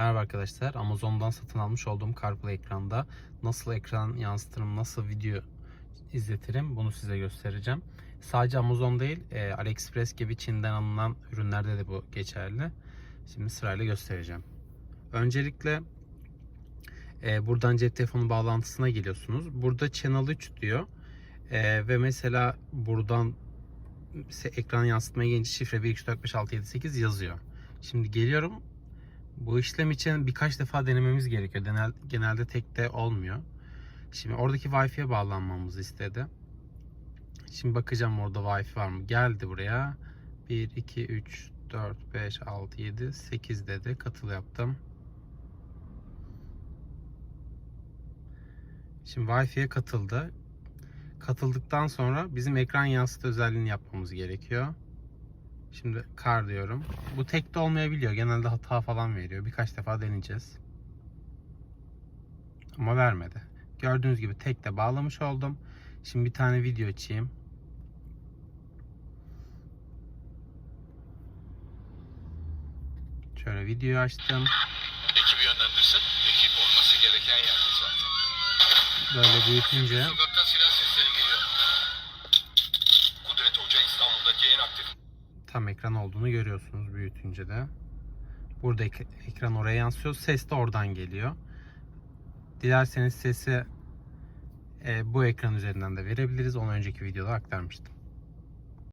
Merhaba arkadaşlar. Amazon'dan satın almış olduğum CarPlay ekranda nasıl ekran yansıtırım, nasıl video izletirim bunu size göstereceğim. Sadece Amazon değil, e, AliExpress gibi Çin'den alınan ürünlerde de bu geçerli. Şimdi sırayla göstereceğim. Öncelikle e, buradan cep telefonu bağlantısına geliyorsunuz. Burada Channel 3 diyor. E, ve mesela buradan ekran yansıtmaya gelince şifre 1 2 3 4 5 6 7 8 yazıyor. Şimdi geliyorum bu işlem için birkaç defa denememiz gerekiyor. Genel, genelde tek de olmuyor. Şimdi oradaki Wi-Fi'ye bağlanmamızı istedi. Şimdi bakacağım orada Wi-Fi var mı? Geldi buraya. 1, 2, 3, 4, 5, 6, 7, 8 dedi. Katıl yaptım. Şimdi Wi-Fi'ye katıldı. Katıldıktan sonra bizim ekran yansıt özelliğini yapmamız gerekiyor. Şimdi kar diyorum. Bu tek de olmayabiliyor. Genelde hata falan veriyor. Birkaç defa deneyeceğiz. Ama vermedi. Gördüğünüz gibi tek de bağlamış oldum. Şimdi bir tane video açayım. Şöyle videoyu açtım. Ekibi yönlendirsin. Ekip olması gereken yerde zaten. Böyle büyütünce Sokaktan silah sesleri geliyor. Kudret Hoca İstanbul'daki en aktif tam ekran olduğunu görüyorsunuz büyütünce de. Burada ek- ekran oraya yansıyor. Ses de oradan geliyor. Dilerseniz sesi e, bu ekran üzerinden de verebiliriz. Onu önceki videoda aktarmıştım.